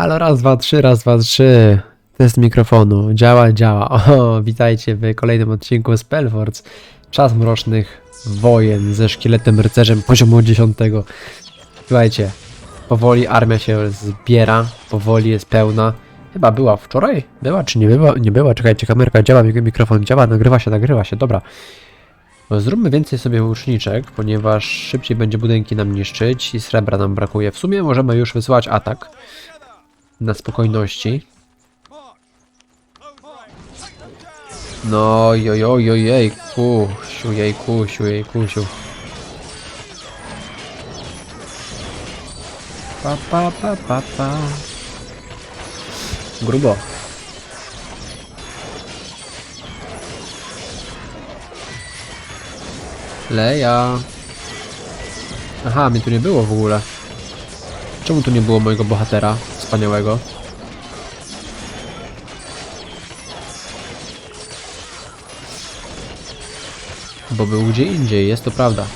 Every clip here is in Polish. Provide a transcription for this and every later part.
Halo, raz, dwa, trzy, raz, dwa, trzy. Test mikrofonu. Działa, działa. O, witajcie w kolejnym odcinku z. Czas mrocznych wojen ze szkieletem rycerzem poziomu 10. Słuchajcie, powoli armia się zbiera, powoli jest pełna. Chyba była wczoraj? Była czy nie była? Nie była. Czekajcie, kamerka działa, mik- mikrofon działa, nagrywa się, nagrywa się, dobra. Zróbmy więcej sobie łuczniczek, ponieważ szybciej będzie budynki nam niszczyć i srebra nam brakuje. W sumie możemy już wysłać atak na spokojności. No jojoj, jejku, siu, jejku, siu, jejku. Pa, pa, pa, pa, pa. Grubo. Leja. Aha, mnie tu nie było w ogóle. Czemu tu nie było mojego bohatera wspaniałego? Bo był gdzie indziej, jest to prawda.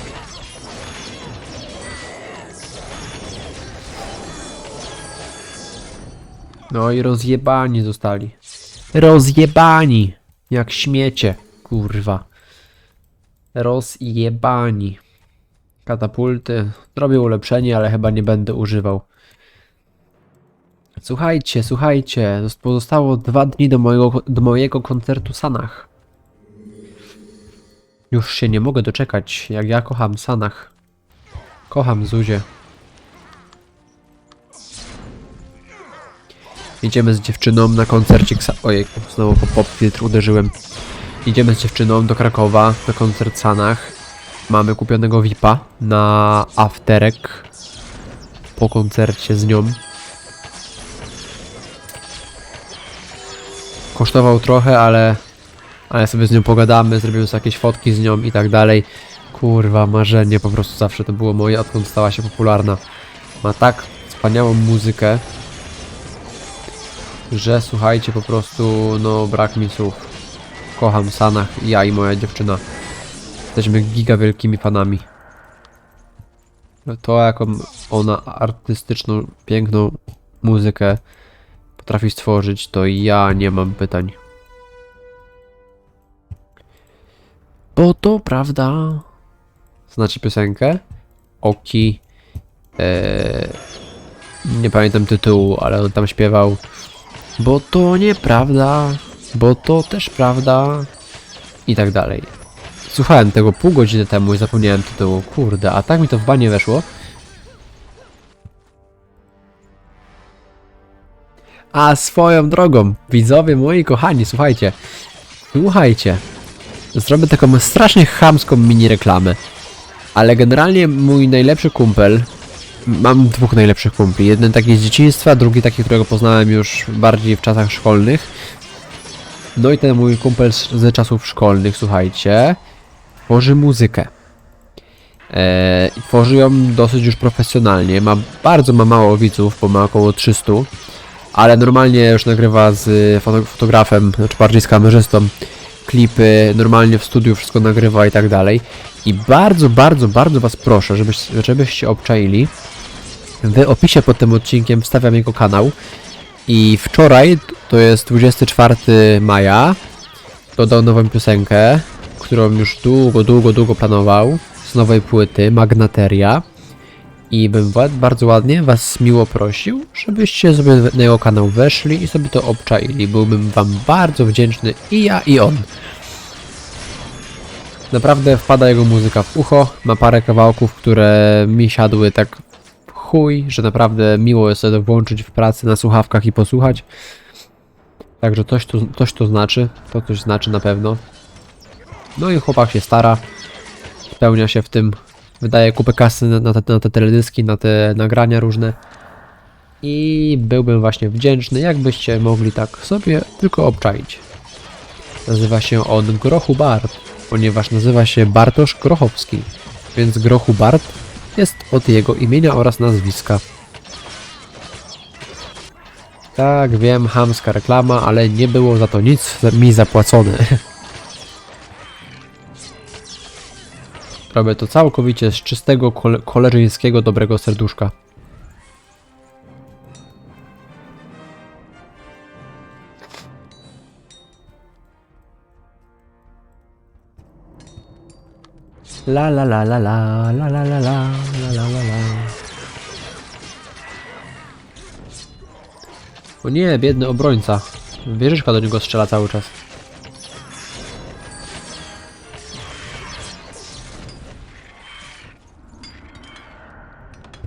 No i rozjebani zostali. Rozjebani! Jak śmiecie, kurwa. Rozjebani. Katapulty. Zrobię ulepszenie, ale chyba nie będę używał. Słuchajcie, słuchajcie. zost- Pozostało dwa dni do mojego, do mojego koncertu Sanach. Już się nie mogę doczekać, jak ja kocham Sanach. Kocham Zuzie. Idziemy z dziewczyną na koncercik Sa- Ojej, znowu po pop filtr uderzyłem. Idziemy z dziewczyną do Krakowa na koncert Sanach. Mamy kupionego VIPa na afterek po koncercie z nią. Kosztował trochę, ale, ale sobie z nią pogadamy, zrobimy sobie jakieś fotki z nią i tak dalej. Kurwa, marzenie po prostu zawsze to było moje, odkąd stała się popularna. Ma tak wspaniałą muzykę, że słuchajcie, po prostu, no brak mi słów. Kocham Sanach, ja i moja dziewczyna. Jesteśmy giga wielkimi fanami. To jaką ona artystyczną, piękną muzykę potrafi stworzyć, to ja nie mam pytań. Bo to prawda. Znacie piosenkę? Oki. Eee, nie pamiętam tytułu, ale on tam śpiewał. Bo to nieprawda. Bo to też prawda. I tak dalej. Słuchałem tego pół godziny temu i zapomniałem tytułu. Kurde, a tak mi to w banie weszło. A swoją drogą, widzowie moi kochani, słuchajcie. Słuchajcie. Zrobię taką strasznie chamską mini reklamę. Ale generalnie mój najlepszy kumpel. Mam dwóch najlepszych kumpli. Jeden taki z dzieciństwa, drugi taki, którego poznałem już bardziej w czasach szkolnych. No i ten mój kumpel z- ze czasów szkolnych, słuchajcie, tworzy muzykę. Eee, tworzy ją dosyć już profesjonalnie. Ma bardzo ma mało widzów, bo ma około 300. Ale normalnie już nagrywa z foto fotografem, znaczy bardziej z kamerzystą klipy, normalnie w studiu wszystko nagrywa i tak dalej. I bardzo, bardzo, bardzo was proszę, żebyś, żebyście obczaili. W opisie pod tym odcinkiem wstawiam jego kanał. I wczoraj, to jest 24 maja, dodał nową piosenkę, którą już długo, długo, długo planował, z nowej płyty, Magnateria. I bym bardzo ładnie was miło prosił, żebyście sobie na jego kanał weszli i sobie to obczaili. Byłbym wam bardzo wdzięczny i ja, i on. Naprawdę wpada jego muzyka w ucho, ma parę kawałków, które mi siadły tak chuj, że naprawdę miło jest sobie włączyć w pracy na słuchawkach i posłuchać. Także coś to, coś to znaczy, to coś znaczy na pewno. No i chłopak się stara, spełnia się w tym, wydaje kupę kasy na, te, na te teledyski, na te nagrania różne. I byłbym właśnie wdzięczny, jakbyście mogli tak sobie tylko obczaić. Nazywa się on Grochu Bart, ponieważ nazywa się Bartosz Grochowski, więc Grochu Bart jest od jego imienia oraz nazwiska. Tak, wiem, hamska reklama, ale nie było za to nic mi zapłacone. Robię to całkowicie z czystego, kole koleżeńskiego, dobrego serduszka. La la la la la la la la la la la la la O nie, biedny obrońca. Wieżyczka do niego strzela cały czas.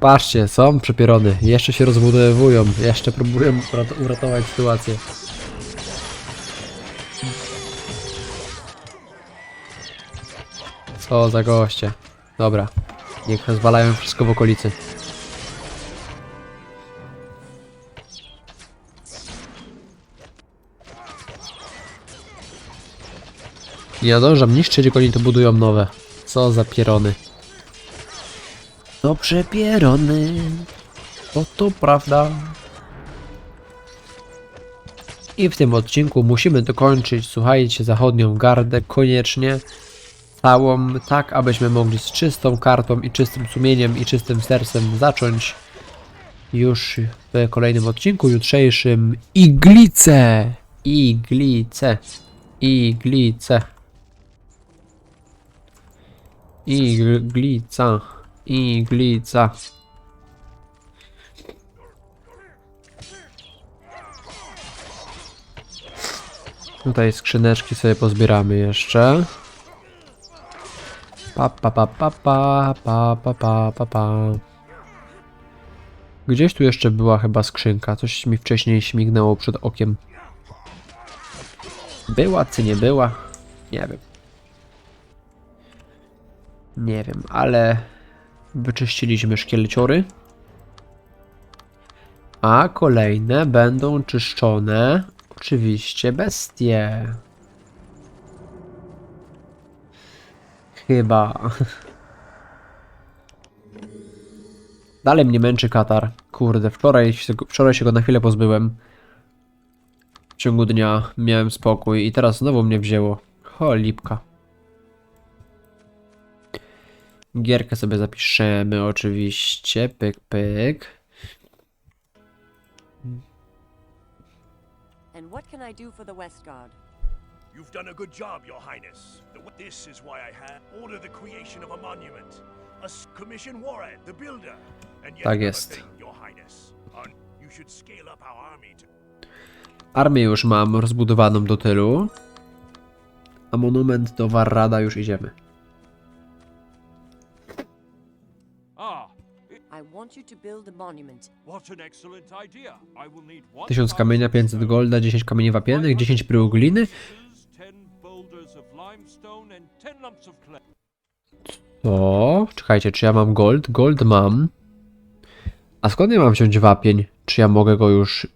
Patrzcie, są przepierony. Jeszcze się rozbudowują. Jeszcze próbują urat- uratować sytuację. Co za goście. Dobra. Niech zwalają wszystko w okolicy. Nie nadążam niszczyć, jak oni to budują nowe. Co za pierony. No przepierony. O to prawda. I w tym odcinku musimy dokończyć, słuchajcie, zachodnią gardę koniecznie. Całą, tak abyśmy mogli z czystą kartą i czystym sumieniem i czystym sercem zacząć już w kolejnym odcinku jutrzejszym Iglice! Iglice! Iglice! Iglica! Iglica! Tutaj skrzyneczki sobie pozbieramy jeszcze. Pa pa pa pa pa pa pa pa pa pa. Gdzieś tu jeszcze była chyba skrzynka. Coś mi wcześniej śmignęło przed okiem. Była czy nie była? Nie wiem. Nie wiem, ale wyczyściliśmy szkieleciory. A kolejne będą czyszczone oczywiście bestie. Chyba. Dalej mnie męczy katar. Kurde, wczoraj, wczoraj się go na chwilę pozbyłem. W ciągu dnia miałem spokój i teraz znowu mnie wzięło. Cholipka. Gierkę sobie zapiszemy oczywiście. Pyk, pyk. And what can I do for the Westguard? You've done a good job, Your Highness. The, this is why I had ordered the creation of a monument. A commission Warhead, the builder. And yet Tak jest. thing, Your Highness. You should scale up our army to Armię już mam rozbudowaną do tylu. A monument do Warrada już idziemy. I want you to build a monument. what an excellent idea. I will need one 1000 kamienia, 500 golda, 10 kamieni wapiennych, 10 brył gliny. 10 boulders of limestone and 10 lumps of clay. O, czekajcie, czy ja mam gold? Gold mam. A skąd ja mam wziąć wapień? Czy ja mogę go już...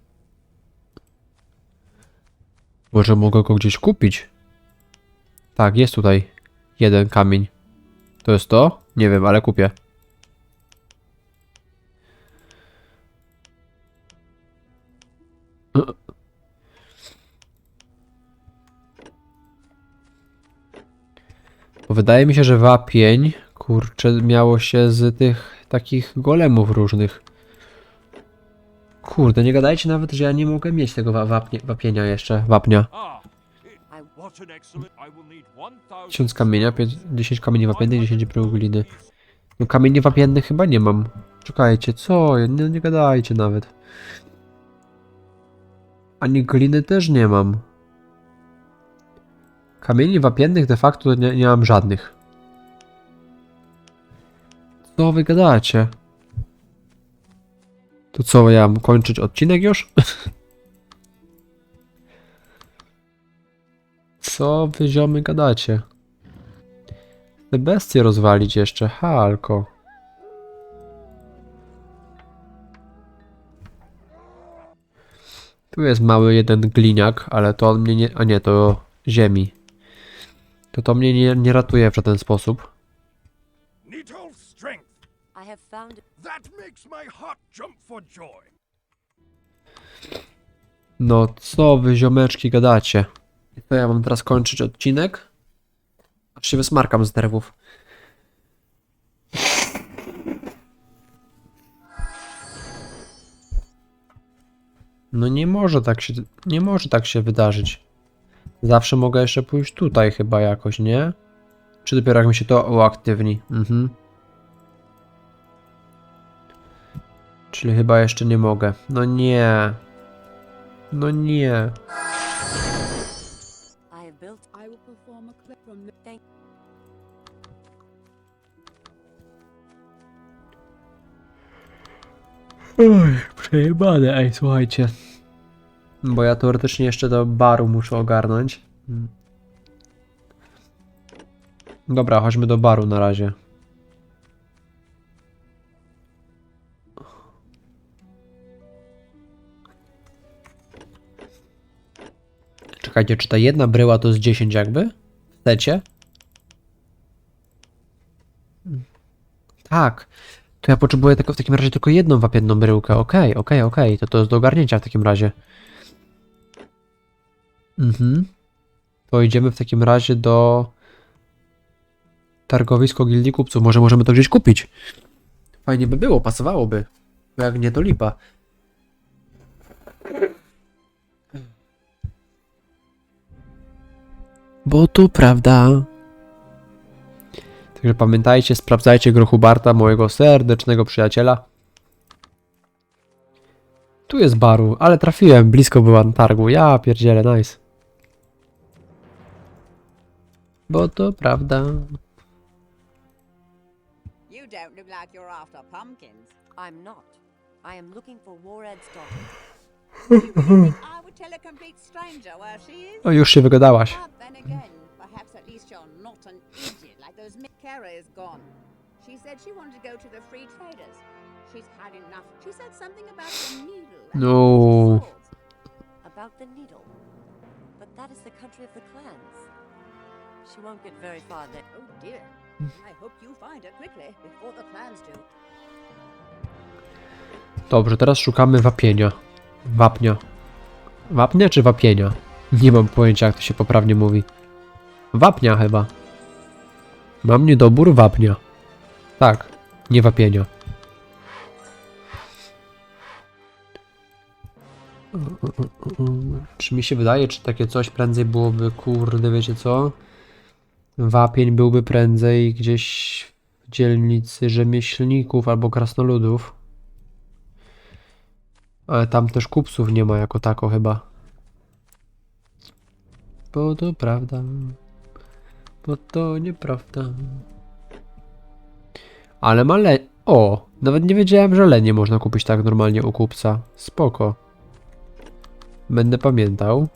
Może mogę go gdzieś kupić? Tak, jest tutaj jeden kamień. To jest to? Nie wiem, ale kupię. Bo wydaje mi się, że wapień, kurczę, miało się z tych takich golemów różnych. Kurde, nie gadajcie nawet, że ja nie mogę mieć tego wa wapnie, wapienia jeszcze, wapnia. I what an excellent. I will need 1000 1000 kamienia, pięć- 10 kamieni wapiennych, 10 brył gliny. No kamieni wapiennych chyba nie mam. Czekajcie, co? Nie, nie gadajcie nawet. Ani gliny też nie mam. Kamieni wapiennych de facto nie, nie mam żadnych. Co wy gadacie? To co, ja mam kończyć odcinek już? Co wy ziomy gadacie? Te bestie rozwalić jeszcze, halko. Tu jest mały jeden gliniak, ale to on mnie nie... A nie, to ziemi. To to mnie nie, nie ratuje w żaden sposób. No co wy ziomeczki gadacie? I to ja mam teraz kończyć odcinek? Aż się wysmarkam z nerwów. No nie może tak się, nie może tak się wydarzyć. Zawsze mogę jeszcze pójść tutaj chyba jakoś, nie? Czy dopiero jak mi się to uaktywni? Mhm. Czyli chyba jeszcze nie mogę. No nie. No nie. Oj, przejebane, ej, słuchajcie. Bo ja teoretycznie jeszcze do baru muszę ogarnąć. Dobra, chodźmy do baru na razie. Czekajcie, czy ta jedna bryła to jest 10 jakby? Chcecie? Tak. To ja potrzebuję tylko w takim razie tylko jedną wapienną bryłkę. Okej, okej, okej. To to jest do ogarnięcia w takim razie. Mhm. To idziemy w takim razie do targowisko gildii kupców. Może możemy to gdzieś kupić. Fajnie by było, pasowałoby. Bo jak nie, to lipa. Bo to prawda. Także pamiętajcie, sprawdzajcie grochu Barta, mojego serdecznego przyjaciela. Tu jest baru, ale trafiłem, blisko była na targu. Ja pierdzielę, nice. Bo to prawda. You don't look like you're after pumpkins. I'm not. I am looking for Wared's daughter. I would tell a complete stranger where she is. O, już się wygadałaś. No. About the needle. But that is the country of the clans. She won't get very far there. Oh dear. I hope you find her quickly before the clans do. Dobrze, teraz szukamy wapienia. Wapnia. Wapnia czy wapienia? Nie mam pojęcia, jak to się poprawnie mówi. Wapnia chyba. Mam niedobór wapnia. Tak, nie wapienia. Czy mi się wydaje, czy takie coś prędzej byłoby, kurde, wiecie co? Wapień byłby prędzej gdzieś w dzielnicy rzemieślników albo krasnoludów. Ale tam też kupców nie ma jako tako chyba. Bo to prawda. Bo to nieprawda. Ale ma le... O! Nawet nie wiedziałem, że lenie można kupić tak normalnie u kupca. Spoko. Będę pamiętał.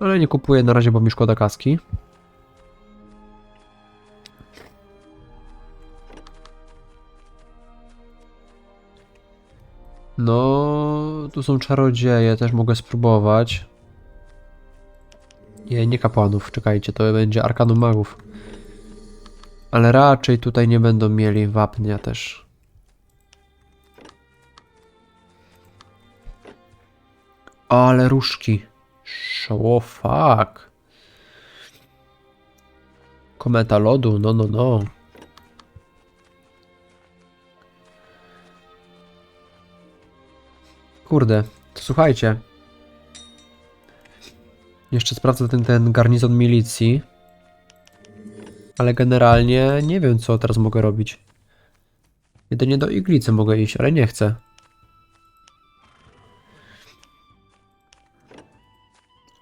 Ale nie kupuję na razie, bo mi szkoda kaski. No, tu są czarodzieje, też mogę spróbować. Nie, nie kapłanów, czekajcie, to będzie arkanum magów. Ale raczej tutaj nie będą mieli wapnia też. Ale różki. Oh fuck. Kometa lodu, no no no. Kurde, to słuchajcie. Jeszcze sprawdzę ten, ten garnizon milicji. Ale generalnie nie wiem, co teraz mogę robić. Jedynie do iglicy mogę iść, ale nie chcę.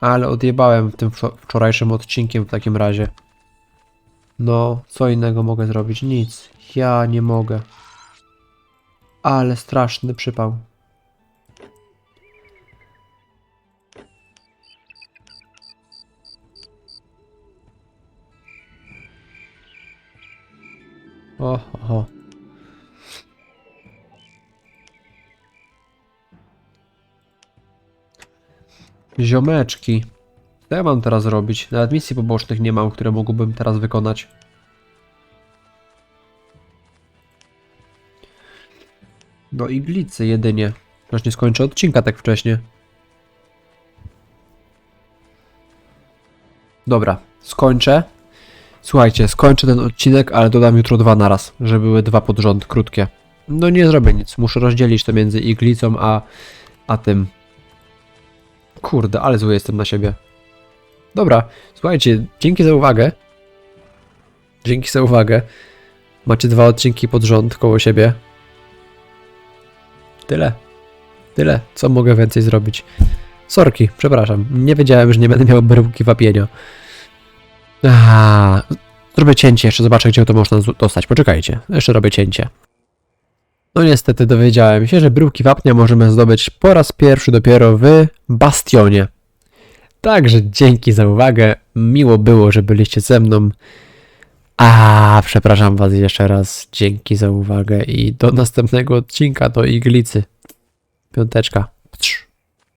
Ale odjebałem tym wczor- wczorajszym odcinkiem w takim razie. No, co innego mogę zrobić? Nic. Ja nie mogę. Ale straszny przypał. O, oho. Ziomeczki. Co ja mam teraz robić? Nawet misji pobocznych nie mam, które mógłbym teraz wykonać. Do iglicy jedynie. Aż nie skończę odcinka tak wcześnie. Dobra, skończę. Słuchajcie, skończę ten odcinek, ale dodam jutro dwa naraz, żeby były dwa pod rząd, krótkie. No nie zrobię nic, muszę rozdzielić to między iglicą a, a tym. Kurde, ale zły jestem na siebie. Dobra, słuchajcie, dzięki za uwagę. Dzięki za uwagę. Macie dwa odcinki pod rząd koło siebie. Tyle. Tyle. Co mogę więcej zrobić? Sorki, przepraszam. Nie wiedziałem, że nie będę miał bryłki wapienia. Aha, zrobię cięcie, jeszcze zobaczę, gdzie to można dostać. Poczekajcie, jeszcze robię cięcie. No niestety dowiedziałem się, że bryłki wapnia możemy zdobyć po raz pierwszy dopiero w Bastionie. Także dzięki za uwagę. Miło było, że byliście ze mną. A, przepraszam Was jeszcze raz. Dzięki za uwagę i do następnego odcinka do Iglicy. Piąteczka. Pstrz.